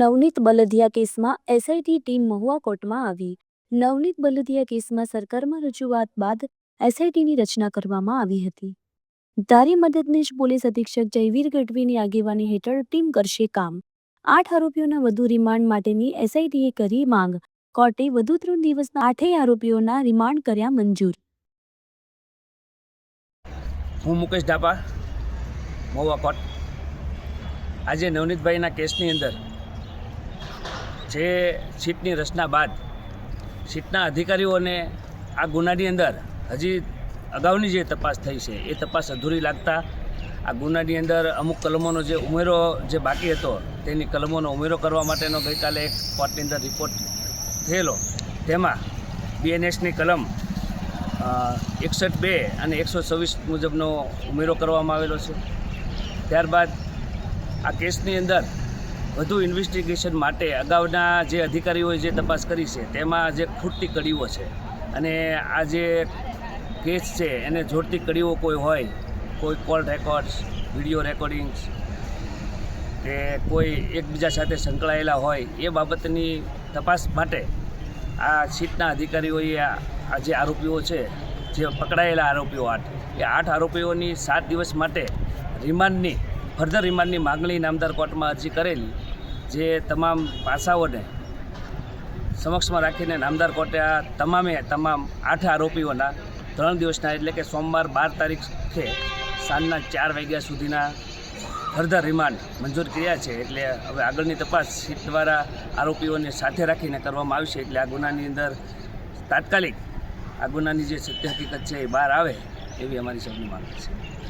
નવનીત બલદિયા કેસમાં SIT team Mahuva કોર્ટમાં આવી. નવનીત બલદિયા કેસમાં સરકારમાં રજૂઆત બાદ એસઆઈટીની રચના કરવામાં આવી હતી. ધારી મદદનીશ પોલીસ અધિક્ષક જયવીર ગઢવીની આગેવાની હેઠળ ટીમ કરશે કામ. આઠ આરોપીઓના વધુ રિમાન્ડ માટેની એસઆઈટીએ કરી માંગ. કોર્ટે વધુ ત્રણ દિવસના આઠેય આરોપીઓના રિમાન્ડ કર્યા મંજૂર. હું મુકેશ ઢાપા મહુવા કોર્ટ. આજે નવનીતભાઈના કેસની અંદર જે સીટની રચના બાદ સીટના અધિકારીઓને આ ગુનાની અંદર હજી અગાઉની જે તપાસ થઈ છે, એ તપાસ અધૂરી લાગતા આ ગુનાની અંદર અમુક કલમોનો જે ઉમેરો જે બાકી હતો, તેની કલમોનો ઉમેરો કરવા માટેનો ગઈકાલે એક કોર્ટની અંદર રિપોર્ટ થયેલો. તેમાં બીએનએસની કલમ એકસઠ બે અને એકસો છવ્વીસ મુજબનો ઉમેરો કરવામાં આવેલો છે. ત્યારબાદ આ કેસની અંદર વધુ ઇન્વેસ્ટિગેશન માટે અગાઉના જે અધિકારીઓએ જે તપાસ કરી છે, તેમાં જે ખૂટતી કડીઓ છે. અને આ જે કેસ છે, એને જોડતી કડીઓ કોઈ હોય, કોઈ કોલ રેકોર્ડ્સ વીડિયો રેકોર્ડિંગ્સ કે કોઈ એકબીજા સાથે સંકળાયેલા હોય, એ બાબતની તપાસ માટે આ સીટના અધિકારીઓએ આ જે આરોપીઓ છે, જે પકડાયેલા આરોપીઓ આઠ, એ આઠ આરોપીઓની સાત દિવસ માટે રિમાન્ડની ફર્ધર રિમાન્ડની માગણી નામદાર કોર્ટમાં અરજી કરેલી, જે તમામ પાસાઓને સમક્ષમાં રાખીને નામદાર કોર્ટે આ તમામે તમામ આઠ આરોપીઓના ત્રણ દિવસના એટલે કે સોમવાર બાર તારીખે સાંજના ચાર વાગ્યા સુધીના ફર્ધર રિમાન્ડ મંજૂર કર્યા છે. એટલે હવે આગળની તપાસ સીટ દ્વારા આરોપીઓને સાથે રાખીને કરવામાં આવશે. એટલે આ ગુનાની અંદર તાત્કાલિક આ ગુનાની જે સત્ય હકીકત છે એ બહાર આવે એવી અમારી સૌની માંગ છે.